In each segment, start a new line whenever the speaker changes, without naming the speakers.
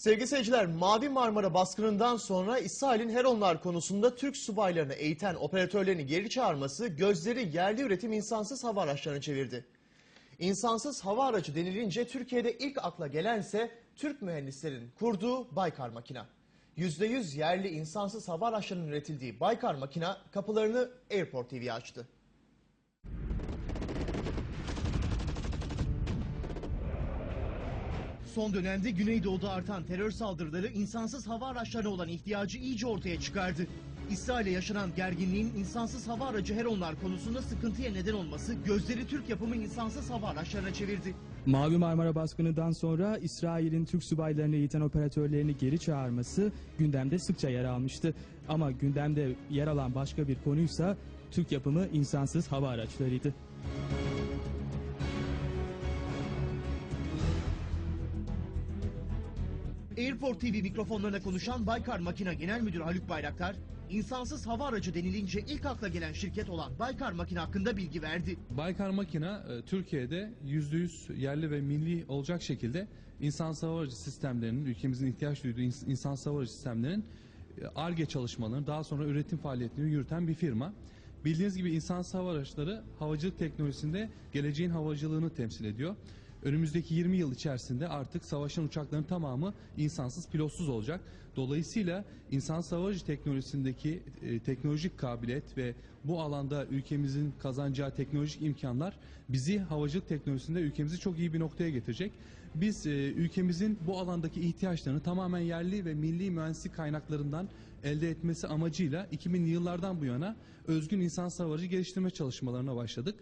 Sevgili seyirciler, Mavi Marmara baskınından sonra İsrail'in Heronlar konusunda Türk subaylarını eğiten operatörlerini geri çağırması gözleri yerli üretim insansız hava araçlarına çevirdi. İnsansız hava aracı denilince Türkiye'de ilk akla gelense Türk mühendislerin kurduğu Baykar makina. %100 yerli insansız hava araçlarının üretildiği Baykar makina kapılarını Airport TV'ye açtı. Son dönemde Güneydoğu'da artan terör saldırıları insansız hava araçlarına olan ihtiyacı iyice ortaya çıkardı. İsrail'e yaşanan gerginliğin insansız hava aracı Heronlar konusunda sıkıntıya neden olması gözleri Türk yapımı insansız hava araçlarına çevirdi.
Mavi Marmara baskınından sonra İsrail'in Türk subaylarını eğiten operatörlerini geri çağırması gündemde sıkça yer almıştı. Ama gündemde yer alan başka bir konuysa Türk yapımı insansız hava araçlarıydı.
Airport TV mikrofonlarına konuşan Baykar Makina Genel Müdürü Haluk Bayraktar, insansız hava aracı denilince ilk akla gelen şirket olan Baykar Makina hakkında bilgi verdi.
Baykar Makina e, Türkiye'de %100 yerli ve milli olacak şekilde insan savarıcı sistemlerinin, ülkemizin ihtiyaç duyduğu ins- insan savarıcı sistemlerin e, ARGE çalışmalarını daha sonra üretim faaliyetlerini yürüten bir firma. Bildiğiniz gibi insan hava araçları havacılık teknolojisinde geleceğin havacılığını temsil ediyor. Önümüzdeki 20 yıl içerisinde artık savaşan uçakların tamamı insansız pilotsuz olacak. Dolayısıyla insan savarıcı teknolojisindeki e, teknolojik kabiliyet ve bu alanda ülkemizin kazanacağı teknolojik imkanlar bizi havacılık teknolojisinde ülkemizi çok iyi bir noktaya getirecek. Biz e, ülkemizin bu alandaki ihtiyaçlarını tamamen yerli ve milli mühendislik kaynaklarından elde etmesi amacıyla 2000'li yıllardan bu yana özgün insan savarıcı geliştirme çalışmalarına başladık.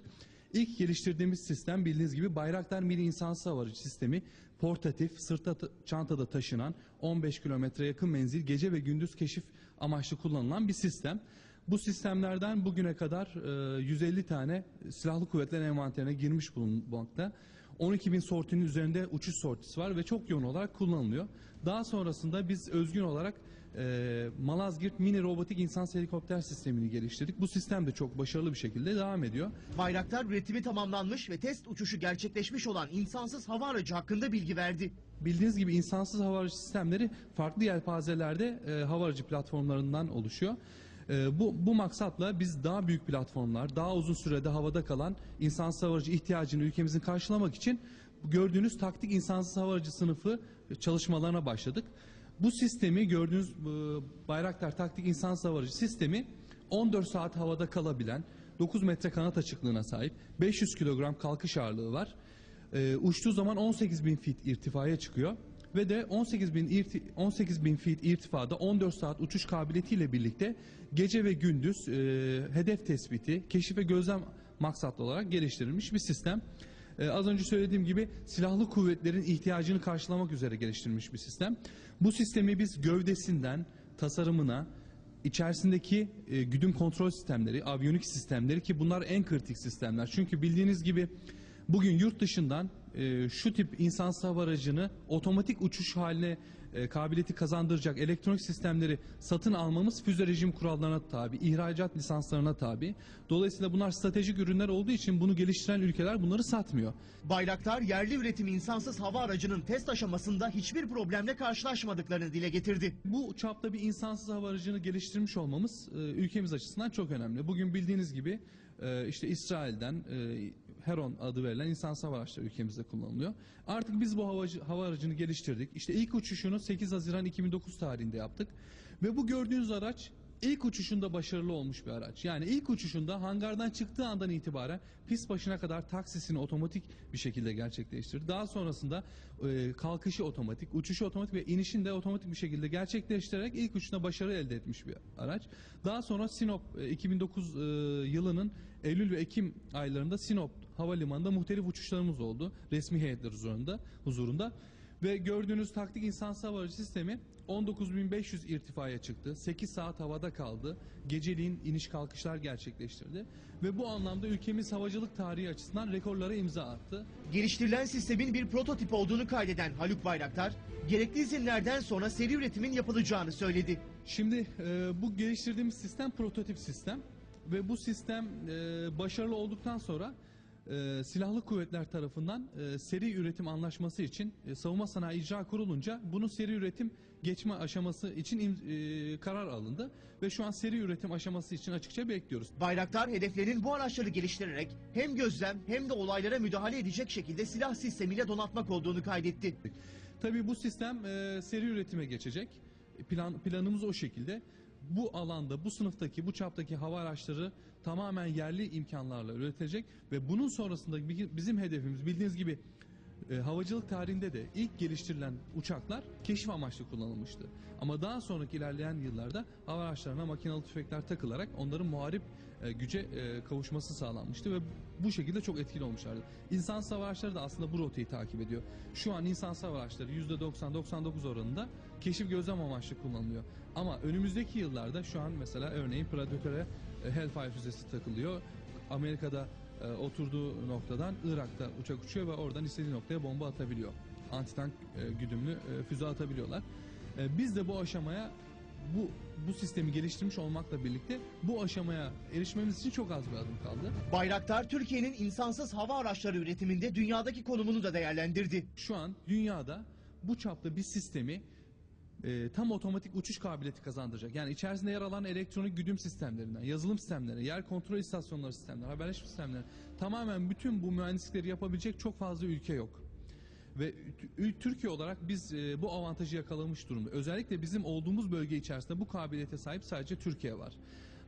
İlk geliştirdiğimiz sistem bildiğiniz gibi Bayraktar Mini İnsan Savarıcı Sistemi portatif, sırta ta- çantada taşınan 15 kilometre yakın menzil gece ve gündüz keşif amaçlı kullanılan bir sistem. Bu sistemlerden bugüne kadar e, 150 tane silahlı kuvvetler envanterine girmiş bulunmakta. 12 bin sortinin üzerinde uçuş sortisi var ve çok yoğun olarak kullanılıyor. Daha sonrasında biz özgün olarak e, Malazgirt Mini Robotik İnsan Helikopter Sistemini geliştirdik. Bu sistem de çok başarılı bir şekilde devam ediyor.
Bayraktar üretimi tamamlanmış ve test uçuşu gerçekleşmiş olan insansız hava aracı hakkında bilgi verdi.
Bildiğiniz gibi insansız hava aracı sistemleri farklı yelpazelerde e, hava aracı platformlarından oluşuyor. E, bu, bu maksatla biz daha büyük platformlar, daha uzun sürede havada kalan insansız hava aracı ihtiyacını ülkemizin karşılamak için gördüğünüz taktik insansız hava aracı sınıfı çalışmalarına başladık. Bu sistemi gördüğünüz e, Bayraktar taktik insansız hava aracı sistemi 14 saat havada kalabilen, 9 metre kanat açıklığına sahip, 500 kilogram kalkış ağırlığı var. Ee, uçtuğu zaman 18 bin feet irtifaya çıkıyor ve de 18 bin, irti, 18 bin feet irtifada 14 saat uçuş kabiliyetiyle birlikte gece ve gündüz e, hedef tespiti, keşif ve gözlem maksatlı olarak geliştirilmiş bir sistem. Ee, az önce söylediğim gibi silahlı kuvvetlerin ihtiyacını karşılamak üzere geliştirilmiş bir sistem. Bu sistemi biz gövdesinden tasarımına, içerisindeki e, güdüm kontrol sistemleri, aviyonik sistemleri ki bunlar en kritik sistemler. Çünkü bildiğiniz gibi bugün yurt dışından e, şu tip insansız hava aracını otomatik uçuş haline e, kabiliyeti kazandıracak elektronik sistemleri satın almamız füze rejim kurallarına tabi, ihracat lisanslarına tabi. Dolayısıyla bunlar stratejik ürünler olduğu için bunu geliştiren ülkeler bunları satmıyor.
Bayraktar yerli üretim insansız hava aracının test aşamasında hiçbir problemle karşılaşmadıklarını dile getirdi.
Bu çapta bir insansız hava aracını geliştirmiş olmamız e, ülkemiz açısından çok önemli. Bugün bildiğiniz gibi e, işte İsrail'den e, Heron adı verilen insansız hava araçları ülkemizde kullanılıyor. Artık biz bu hava aracını geliştirdik. İşte ilk uçuşunu 8 Haziran 2009 tarihinde yaptık. Ve bu gördüğünüz araç ilk uçuşunda başarılı olmuş bir araç. Yani ilk uçuşunda hangardan çıktığı andan itibaren pist başına kadar taksisini otomatik bir şekilde gerçekleştirdi. Daha sonrasında e, kalkışı otomatik, uçuşu otomatik ve inişini de otomatik bir şekilde gerçekleştirerek ilk uçuşunda başarı elde etmiş bir araç. Daha sonra Sinop e, 2009 e, yılının Eylül ve Ekim aylarında Sinop havalimanında muhtelif uçuşlarımız oldu. Resmi heyetler huzurunda. huzurunda. Ve gördüğünüz taktik insansız hava aracı sistemi 19.500 irtifaya çıktı. 8 saat havada kaldı. Geceliğin iniş kalkışlar gerçekleştirdi. Ve bu anlamda ülkemiz havacılık tarihi açısından rekorlara imza attı.
Geliştirilen sistemin bir prototip olduğunu kaydeden Haluk Bayraktar, gerekli izinlerden sonra seri üretimin yapılacağını söyledi.
Şimdi e, bu geliştirdiğimiz sistem prototip sistem ve bu sistem e, başarılı olduktan sonra e, silahlı kuvvetler tarafından e, seri üretim anlaşması için e, savunma sanayi icra kurulunca bunun seri üretim geçme aşaması için e, karar alındı ve şu an seri üretim aşaması için açıkça bekliyoruz.
Bayraktar hedeflerinin bu araçları geliştirerek hem gözlem hem de olaylara müdahale edecek şekilde silah sistemiyle donatmak olduğunu kaydetti.
Tabii bu sistem e, seri üretime geçecek. Plan planımız o şekilde. Bu alanda, bu sınıftaki, bu çaptaki hava araçları tamamen yerli imkanlarla üretilecek ve bunun sonrasında bi- bizim hedefimiz bildiğiniz gibi e, havacılık tarihinde de ilk geliştirilen uçaklar keşif amaçlı kullanılmıştı. Ama daha sonraki ilerleyen yıllarda hava araçlarına makinalı tüfekler takılarak onların muharip e, güce e, kavuşması sağlanmıştı ve bu şekilde çok etkili olmuşlardı. İnsan hava araçları da aslında bu rotayı takip ediyor. Şu an insan hava araçları %90-99 oranında keşif gözlem amaçlı kullanılıyor. Ama önümüzdeki yıllarda şu an mesela örneğin Predator'e Hellfire füzesi takılıyor. Amerika'da e, oturduğu noktadan Irak'ta uçak uçuyor ve oradan istediği noktaya bomba atabiliyor. Antitank e, güdümlü e, füze atabiliyorlar. E, biz de bu aşamaya bu bu sistemi geliştirmiş olmakla birlikte bu aşamaya erişmemiz için çok az bir adım kaldı.
Bayraktar Türkiye'nin insansız hava araçları üretiminde dünyadaki konumunu da değerlendirdi.
Şu an dünyada bu çapta bir sistemi e, tam otomatik uçuş kabiliyeti kazandıracak. Yani içerisinde yer alan elektronik güdüm sistemlerinden, yazılım sistemleri, yer kontrol istasyonları sistemleri, haberleşme sistemleri tamamen bütün bu mühendislikleri yapabilecek çok fazla ülke yok. Ve Tü- Türkiye olarak biz e, bu avantajı yakalamış durumda. Özellikle bizim olduğumuz bölge içerisinde bu kabiliyete sahip sadece Türkiye var.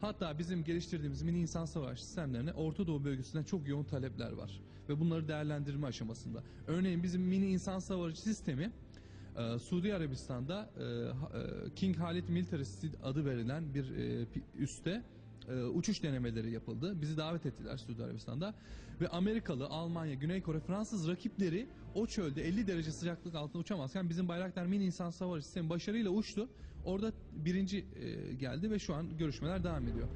Hatta bizim geliştirdiğimiz mini insan savaş sistemlerine Orta Doğu bölgesinden çok yoğun talepler var. Ve bunları değerlendirme aşamasında. Örneğin bizim mini insan savaşı sistemi ee, Suudi Arabistan'da e, e, King Khalid Military City adı verilen bir e, üste e, uçuş denemeleri yapıldı. Bizi davet ettiler Suudi Arabistan'da ve Amerikalı, Almanya, Güney Kore, Fransız rakipleri o çölde 50 derece sıcaklık altında uçamazken bizim Bayraktar mini insan savaş sistemi başarıyla uçtu. Orada birinci e, geldi ve şu an görüşmeler devam ediyor.